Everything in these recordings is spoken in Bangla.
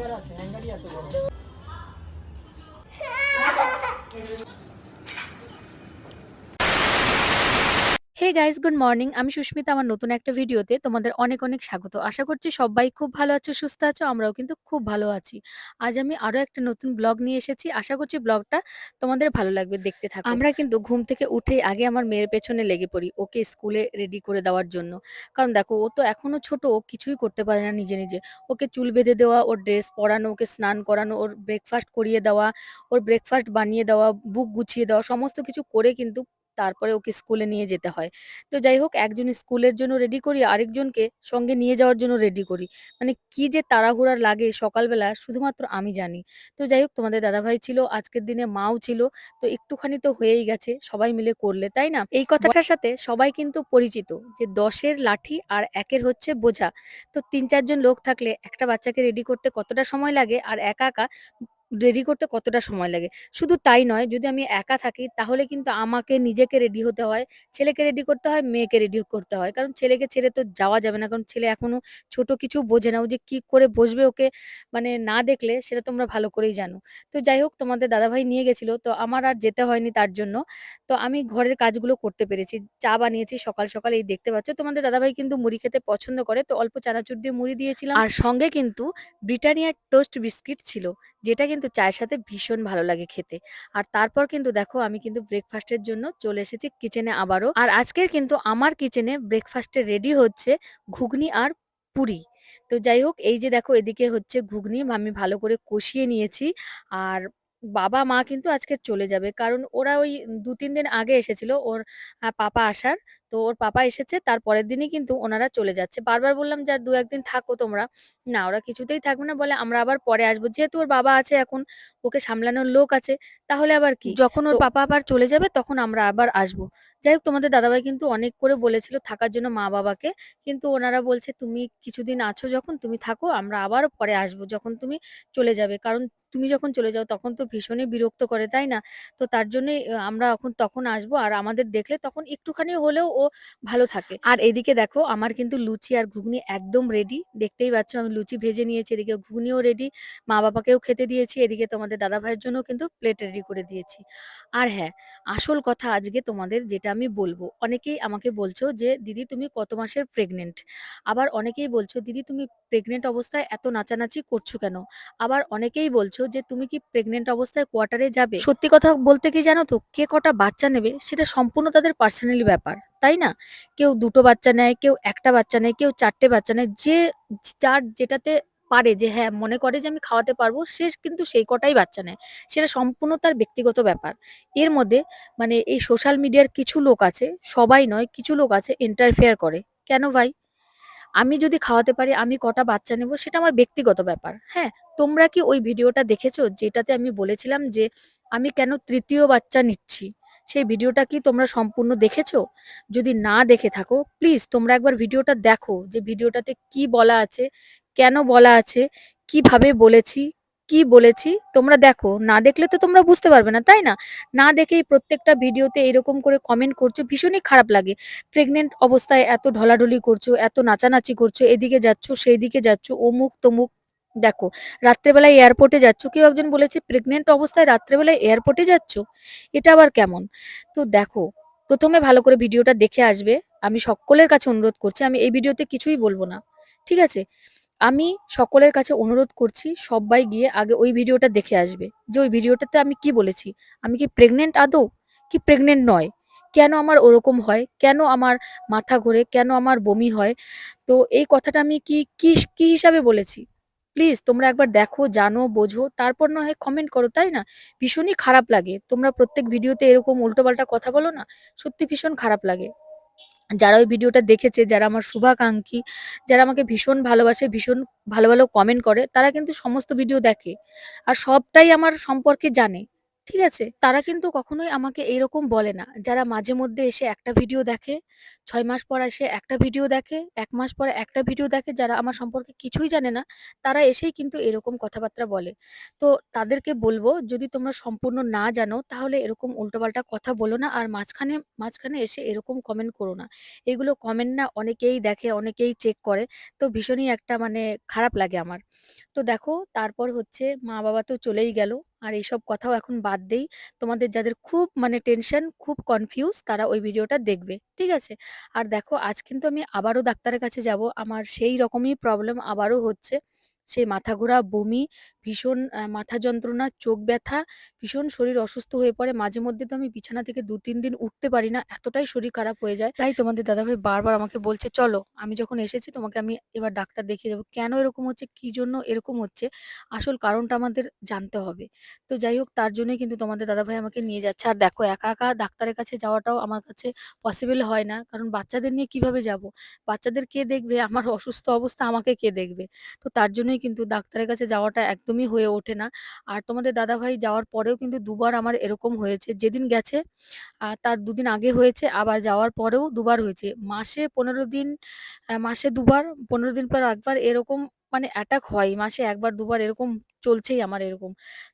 ガラス、ハンガりやと思ばます。হে গাইস গুড মর্নিং আমি সুস্মিতা, আমার নতুন একটা ভিডিওতে তোমাদের অনেক অনেক স্বাগত। আশা করছি সবাই খুব ভালো আছো, সুস্থ আছো, আমরাও কিন্তু খুব ভালো আছি। আজ আমি আরও একটা নতুন ব্লগ নিয়ে এসেছি। আশা করছি ব্লগটা তোমাদের ভালো লাগবে, দেখতে থাকো। আমরা কিন্তু ঘুম থেকে উঠে আগে আমার মেয়ের পেছনে লেগে পড়ি, ওকে স্কুলে রেডি করে দেওয়ার জন্য। কারণ দেখো, ও তো এখনও ছোট, ও কিছুই করতে পারে না নিজে নিজে। ওকে চুল বেঁধে দেওয়া, ওর ড্রেস পরানো, ওকে স্নান করানো, ওর ব্রেকফাস্ট করিয়ে দেওয়া, ওর ব্রেকফাস্ট বানিয়ে দেওয়া বুক গুছিয়ে দেওয়া, সমস্ত কিছু করে কিন্তু তারপরে ওকে স্কুলে নিয়ে যেতে হয়। তো যাই হোক একজন স্কুলের জন্য রেডি করি, আরেকজনকে সঙ্গে নিয়ে যাওয়ার জন্য রেডি করি। মানে কি যে তাড়াহুড়া লাগে সকালবেলা শুধুমাত্র আমি জানি। তো যাই হোক তোমাদের দাদাভাই ছিল, আজকের দিনে মাও ছিল, তো একটুখানি তো হয়েই গেছে, সবাই মিলে করলে, তাই না? এই কথাটার সাথে সবাই কিন্তু পরিচিত, যে দশের লাঠি আর একের হচ্ছে বোঝা। তো তিন চারজন লোক থাকলে একটা বাচ্চাকে রেডি করতে কতটা সময় লাগে? আর একা একা রেডি করতে কতটা সময় লাগে? শুধু তাই নয়, যদি আমি একা থাকি তাহলে কিন্তু আমাকে নিজেকে রেডি হতে হয়, ছেলেকে রেডি করতে হয়, মেয়েকে রেডি করতে হয়। কারণ ছেলেকে ছেড়ে তো যাওয়া যাবে না, কারণ ছেলে এখনও ছোট কিছু বোঝে না। ও যে কি করে বসবে ওকে মানে না দেখলে সেটা তোমরা ভালো করেই জানো। তো যাই হোক, তোমাদের দাদাভাই নিয়ে গেছিল, তো আমার আর যেতে হয়নি তার জন্য। তো আমি ঘরের কাজগুলো করতে পেরেছি। চা বানিয়েছি সকাল সকাল, এই দেখতে পাচ্ছ। তোমাদের দাদাভাই কিন্তু মুড়ি খেতে পছন্দ করে, তো অল্প চানাচুর দিয়ে মুড়ি দিয়েছিলাম। আর সঙ্গে কিন্তু ব্রিটানিয়ার টোস্ট বিস্কিট ছিল, যেটা কিন্তু চায়ের সাথে ভীষণ ভালো লাগে খেতে। আর তারপর কিন্তু দেখো আমি কিন্তু ব্রেকফাস্টের জন্য চলে এসেছি কিচেনে আবারও। আর আজকের কিন্তু আমার কিচেনে ব্রেকফাস্টে রেডি হচ্ছে ঘুগনি আর পুরি। তো যাই হোক, এই যে দেখো এদিকে হচ্ছে ঘুগনি আমি ভালো করে কষিয়ে নিয়েছি। আর বাবা মা কিন্তু আজকে চলে যাবে। কারণ ওরা ওই দু তিন দিন আগে এসেছিল ওর পাপা আসার। তো ওর পাপা এসেছে তার পরের দিনই কিন্তু ওনারা চলে যাচ্ছে। বারবার বললাম যে আর দু একদিন থাকো তোমরা। না ওরা কিছুতেই থাকবে না বলে আমরা আবার পরে আসব। যেহেতু ওর বাবা আছে এখন ওকে সামলানোর লোক আছে তাহলে আবার কি? যখন ওর পাপা আবার চলে যাবে তখন আমরা আবার আসব। যাই হোক তোমাদের দাদাভাই কিন্তু অনেক করে বলেছিল থাকার জন্য মা বাবাকে। কিন্তু ওনারা বলছে তুমি কিছুদিন আছো যখন তুমি থাকো আমরা আবার পরে আসব যখন তুমি চলে যাবে। কারণ তুমি যখন চলে যাও তখন তো ভীষণই বিরক্ত করে, তাই না? তো তার জন্যই আমরা এখন তখন আসব আর আমাদের দেখলে তখন একটুখানি হলেও ও ভালো থাকে। আর এদিকে দেখো আমার কিন্তু লুচি আর ঘুগনি একদম রেডি দেখতেই পাচ্ছ আমি লুচি ভেজে নিয়েছি, এদিকে ঘুগনিও রেডি মা বাবাকেও খেতে দিয়েছি, এদিকে তোমাদের দাদা ভাইয়ের জন্য কিন্তু প্লেট রেডি করে দিয়েছি। আর হ্যাঁ আসল কথা আজকে তোমাদের যেটা আমি বলব, অনেকেই আমাকে বলছো যে, দিদি তুমি কত মাসের প্রেগনেন্ট আবার অনেকেই বলছো, দিদি তুমি প্রেগনেন্ট অবস্থায় এত নাচানাচি করছ কেন? আবার অনেকেই বলছো যে তুমি কি প্রেগনেন্ট অবস্থায় কোয়ার্টারে যাবে? সত্যি কথা বলতে কি জানো তো, কে কটা বাচ্চা নেবে সেটা সম্পূর্ণ তাদের পার্সোনালি ব্যাপার, তাই না? কেউ দুটো বাচ্চা নেয়, কেউ একটা বাচ্চা নেয়, কেউ চারটে বাচ্চা নেয়, যে যার যেটাতে পারে যে হ্যাঁ মনে করে যে আমি খাওয়াতে পারব, সে কিন্তু সেই কটাই বাচ্চা নেয়। সেটা সম্পূর্ণ তার ব্যক্তিগত ব্যাপার। এর মধ্যে মানে এই সোশ্যাল মিডিয়ার কিছু লোক আছে, সবাই নয়, কিছু লোক আছে ইন্টারফেয়ার করে। কেন ভাই? আমি যদি খাওয়াতে পারি, আমি কটা বাচ্চা নেব, সেটা আমার ব্যক্তিগত ব্যাপার। হ্যাঁ তোমরা কি ওই ভিডিওটা দেখেছ? যেটাতে আমি বলেছিলাম যে, আমি কেন তৃতীয় বাচ্চা নিচ্ছি? সেই ভিডিওটা কি তোমরা সম্পূর্ণ দেখেছ? যদি না দেখে থাকো প্লিজ তোমরা একবার ভিডিওটা দেখো যে ভিডিওটাতে কি বলা আছে, কেন বলা আছে, কীভাবে বলেছি কি বলেছি? তোমরা দেখো, না দেখলে তো তোমরা বুঝতে পারবে না, তাই না? না দেখেই প্রত্যেকটা ভিডিওতে এরকম করে কমেন্ট করছ, ভীষণই খারাপ লাগে। প্রেগনেন্ট অবস্থায় এত ঢলাঢলি করছ, এত নাচানাচি করছ, এদিকে যাচ্ছ সেই দিকে যাচ্ছ, অমুক তমুক, দেখো, রাত্রেবেলায় এয়ারপোর্টে যাচ্ছ। কেউ একজন বলেছে প্রেগনেন্ট অবস্থায় রাত্রেবেলায় এয়ারপোর্টে যাচ্ছ? এটা আবার কেমন? তো দেখো, প্রথমে ভালো করে ভিডিওটা দেখে আসবে। আমি সকলের কাছে অনুরোধ করছি, আমি এই ভিডিওতে কিছুই বলব না, ঠিক আছে? আমি সকলের কাছে অনুরোধ করছি সবাই গিয়ে আগে ওই ভিডিওটা দেখে আসবে যে ওই ভিডিওটাতে আমি কি বলেছি। আমি কি প্রেগনেন্ট আদৌ? কি প্রেগনেন্ট নয়? কেন আমার ওরকম হয়? কেন আমার মাথা ঘোরে? কেন আমার বমি হয়? তো এই কথাটা আমি কি কি কি হিসাবে বলেছি? প্লিজ তোমরা একবার দেখো, জানো, বোঝো, তারপর না হয় কমেন্ট করো, তাই না? ভীষণই খারাপ লাগে। তোমরা প্রত্যেক ভিডিওতে এরকম উল্টোপাল্টা কথা বলো না, সত্যি ভীষণ খারাপ লাগে। যারা ওই ভিডিওটা দেখেছে, যারা আমার শুভাকাঙ্ক্ষী, যারা আমাকে ভীষণ ভালোবাসে, ভীষণ ভালো ভালো কমেন্ট করে, তারা কিন্তু সমস্ত ভিডিও দেখে। আর সবটাই আমার সম্পর্কে জানে। ঠিক আছে। তারা কিন্তু কখনোই আমাকে এইরকম বলে না। যারা মাঝে মধ্যে এসে একটা ভিডিও দেখে, ছয় মাস পর এসে একটা ভিডিও দেখে, এক মাস পরে একটা ভিডিও দেখে যারা আমার সম্পর্কে কিছুই জানে না, তারা এসেই কিন্তু এরকম কথাবার্তা বলে। তো তাদেরকে বলব, যদি তোমরা সম্পূর্ণ না জানো, তাহলে এরকম উল্টোপাল্টা কথা বলো না আর মাঝখানে মাঝখানে এসে এরকম কমেন্ট করো না। এগুলো কমেন্ট না অনেকেই দেখে, অনেকেই চেক করে। তো ভীষণই একটা মানে খারাপ লাগে আমার। তো দেখো, তারপর হচ্ছে মা-বাবা তো চলেই গেল। আর এইসব কথাও এখন বাদ দেই। তোমাদের যাদের খুব মানে টেনশন, খুব কনফিউজ তারা ওই ভিডিওটা দেখবে। ঠিক আছে? আর দেখো আজ কিন্তু আমি আবারও ডাক্তারের কাছে যাব। আমার সেই রকমই প্রবলেম আবারও হচ্ছে। সেই মাথা ঘোরা, বমি, ভীষণ মাথা যন্ত্রণা, চোখ ব্যথা, ভীষণ শরীর অসুস্থ হয়ে পড়ে। মাঝে মধ্যে তো আমি বিছানা থেকে ২-৩ দিন উঠতে পারি না। এতটাই শরীর খারাপ হয়ে যায়। তাই তোমাদের দাদাভাই বারবার আমাকে বলছে, "চলো, আমি যখন এসেছি তোমাকে আমি এবার ডাক্তার দেখিয়ে যাব।" কেন এরকম হচ্ছে, কি জন্য এরকম হচ্ছে, আসল কারণটা আমাদের জানতে হবে। তো যাই হোক তার জন্যই কিন্তু তোমাদের দাদাভাই আমাকে নিয়ে যাচ্ছে। আর দেখো একা, একা ডাক্তারের কাছে যাওয়াটাও আমার কাছে পসিবল হয় না। কারণ বাচ্চাদের নিয়ে কীভাবে যাব? বাচ্চাদের কে দেখবে? আমার অসুস্থ অবস্থা আমাকে কে দেখবে? তো তার জন্যই কিন্তু ডাক্তারের কাছে যাওয়াটা একদমই হয়ে ওঠে না। আর তোমাদের দাদাভাই যাওয়ার পরেও কিন্তু দুবার আমার এরকম হয়েছে। যেদিন গেছে তার দুদিন আগে হয়েছে, আবার যাওয়ার পরেও দুবার হয়েছে। মাসে ১৫ দিন মাসে দুবার, ১৫ দিন পর একবার এরকম মানে অ্যাটাক হয়। মাসে ১ বার ২ বার এরকম চলছেই আমার এরকম।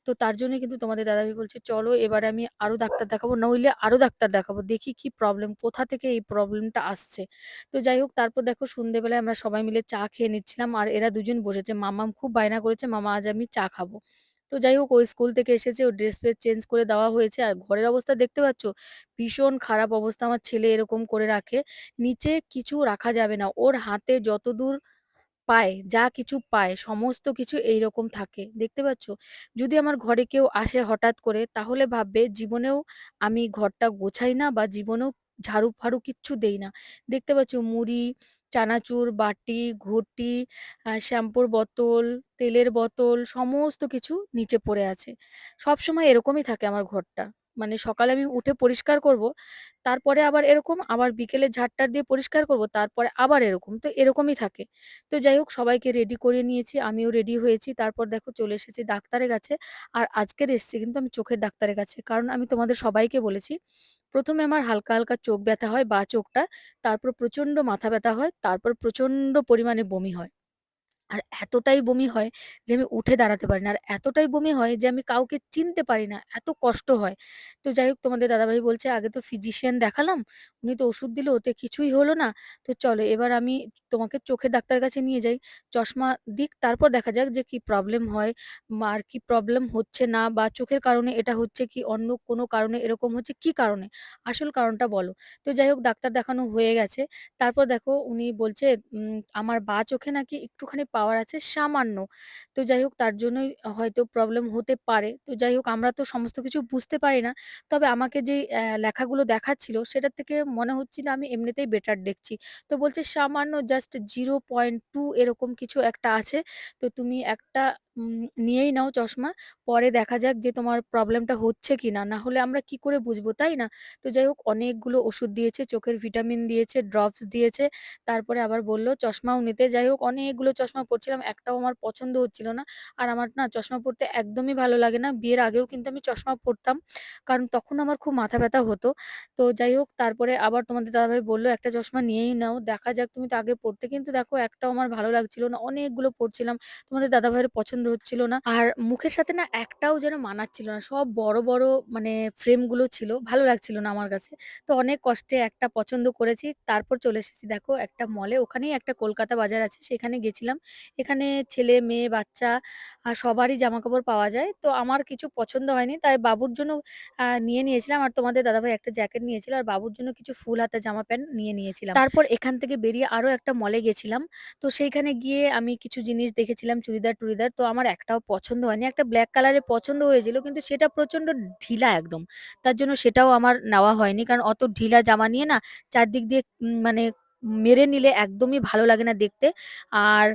তো তার জন্যই কিন্তু তোমাদের দাদাভাই বলছে, "চলো এবারে আমি আরও ডাক্তার দেখাবো, নইলে আরও ডাক্তার দেখাবো। দেখি কি প্রবলেম, কোথা থেকে এই প্রবলেমটা আসছে।" তো যাই হোক তারপর দেখো সন্ধ্যেবেলায় আমরা সবাই মিলে চা খেয়ে নিচ্ছিলাম। আর এরা দুজন বসেছে। মাম্মাম খুব বায়না করেছে, "মামা আজ আমি চা খাব।" তো যাই হোক ও স্কুল থেকে এসেছে, ওর ড্রেস ফ্রেস চেঞ্জ করে দেওয়া হয়েছে। আর ঘরের অবস্থা দেখতে পাচ্ছ? ভীষণ খারাপ অবস্থা। আমার ছেলে এরকম করে রাখে। নিচে কিছু রাখা যাবে না। ওর হাতে যতদূর পায়, যা কিছু পায় সমস্ত কিছু এইরকম থাকে। দেখতে পাচ্ছ? যদি আমার ঘরে কেউ আসে হঠাৎ করে তাহলে ভাববে জীবনেও আমি ঘরটা গোছাই না বা জীবনেও ঝাড়ু-ফাড়ু কিচ্ছু দেই না। দেখতে পাচ্ছ মুড়ি, চানাচুর, বাটি, ঘটি, শ্যাম্পুর বোতল, তেলের বোতল সমস্ত কিছু নিচে পড়ে আছে। সবসময় এরকমই থাকে আমার ঘরটা। মানে সকালে আমি উঠে পরিষ্কার করব, তারপরে আবার এরকম, আবার বিকেলে ঝাড়-টাড় দিয়ে পরিষ্কার করব, তারপরে আবার এরকম। তো এরকমই থাকে। তো যাই হোক সবাইকে রেডি করে নিয়েছি, আমিও রেডি হয়েছি। তারপর দেখো চলে এসেছি ডাক্তারের কাছে। আর আজকের এসছি কিন্তু আমি চোখের ডাক্তারের কাছে। কারণ আমি তোমাদের সবাইকে বলেছি, প্রথমে আমার হালকা, হালকা চোখ ব্যথা হয় বা চোখটা, তারপর প্রচণ্ড মাথা ব্যথা হয়, তারপর প্রচণ্ড পরিমাণে বমি হয়। আর এতটাই বমি হয় যে আমি উঠে দাঁড়াতে পারি না। আর এতটাই বমি হয় যে আমি কাউকে চিনতে পারি না। এত কষ্ট হয়। তো যাই হোক তোমাদের দাদাভাই বলছে, "আগে তো ফিজিশিয়ান দেখালাম। উনি তো ওষুধ দিল, ওতে কিছুই হলো না। তো চলো এবার আমি তোমাকে চোখের ডাক্তারের কাছে নিয়ে যাই। চশমা দিক তারপর দেখা যাক যে কি প্রবলেম হয় আর কি প্রবলেম হচ্ছে না বা চোখের কারণে এটা হচ্ছে কি অন্য কোনো কারণে এরকম হচ্ছে, কি কারণে? আসল কারণটা বলো।" তো যাই হোক ডাক্তার দেখানো হয়ে গেছে। তারপর দেখো উনি বলছে, আমার বা চোখে নাকি একটুখানি পাওয়ার আছে সামান্য। তো যাই হোক তার জন্যই হয়তো প্রবলেম হতে পারে। তো যাই হোক আমরা তো সমস্ত কিছু বুঝতে পারি না। তবে আমাকে যে লেখাগুলো দেখাচ্ছিল সেটার থেকে মনে হচ্ছিল আমি এমনিতেই বেটার দেখছি। তো বলছে সামান্য জাস্ট 0.2 এরকম কিছু একটা আছে। তো তুমি একটা নিয়েই নাও চশমা। পরে দেখা যাক যে তোমার প্রবলেমটা হচ্ছে কিনা। না হলে আমরা কি করে বুঝব, তাই না? তো যাই হোক অনেকগুলো ওষুধ দিয়েছে, চোখের ভিটামিন দিয়েছে, ড্রপস দিয়েছে। তারপরে আবার বলল চশমাও নিতে। যাই হোক অনেকগুলো চশমা পড়ছিলাম। একটাও আমার পছন্দ হচ্ছিল না। আর আমার না চশমা পড়তে একদমই ভালো লাগে না। বিয়ের আগেও কিন্তু আমি চশমা পড়তাম। কারণ তখন আমার খুব মাথা ব্যথা হতো। তো যাই হোক তারপরে আবার তোমাদের দাদাভাই বলল, "একটা চশমা নিয়েই নাও। দেখা যাক তুমি তো আগে পড়তে।" কিন্তু দেখো একটাও আমার ভালো লাগছিল না। অনেকগুলো পড়ছিলাম। তোমাদের দাদাভাইয়ের পছন্দ হচ্ছিল না। আর মুখের সাথে না একটাও যেন মানাচ্ছিল না। সব বড়, বড় মানে ফ্রেমগুলো ছিল। ভালো লাগছিল না আমার কাছে। তো অনেক কষ্টে একটা পছন্দ করেছি। তারপর চলে এসেছি দেখো একটা মলে। ওখানেই একটা কলকাতা বাজার আছে সেখানে গেছিলাম। এখানে ছেলে, মেয়ে, বাচ্চা আ সবারই জামাকাপড় পাওয়া যায়। তো আমার কিছু পছন্দ হয়নি। তাই বাবুর জন্য নিয়ে নিয়েছিলাম। আর তোমাদের দাদাভাই একটা জ্যাকেট নিয়েছিল। আর বাবুর জন্য কিছু ফুল হাতা জামা প্যান্ট নিয়ে নিয়েছিলাম। তারপর এখান থেকে বেরিয়ে আরও একটা মলে গেছিলাম। তো সেইখানে গিয়ে আমি কিছু জিনিস দেখেছিলাম চুড়িদার-টুড়িদার। তো আমার একটাও পছন্দ হয়নি। একটা ব্ল্যাক কালারে পছন্দ হয়েছিল, কিন্তু সেটা প্রচণ্ড ঢিলা একদম। তার জন্য সেটাও আমার নেওয়া হয়নি। কারণ অত ঢিলা জামা নিয়ে না, চারদিক দিয়ে মানে মেরে নিলে একদমই ভালো লাগে না দেখতে। আর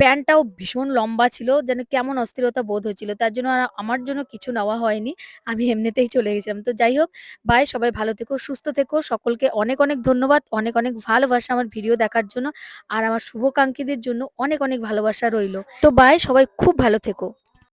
প্যান্টটাও ভীষণ লম্বা ছিল। যেন কেমন অস্থিরতা বোধ হচ্ছিল। তার জন্য আমার জন্য কিছু নেওয়া হয়নি। আমি এমনিতেই চলে গেছিলাম। তো যাই হোক বাই সবাই ভালো থেকো, সুস্থ থেকো। সকলকে অনেক, অনেক ধন্যবাদ। অনেক, অনেক ভালোবাসা আমার ভিডিও দেখার জন্য। আর আমার শুভাকাঙ্ক্ষীদের জন্য অনেক, অনেক ভালোবাসা রইল। তো বাই সবাই খুব ভালো থেকো।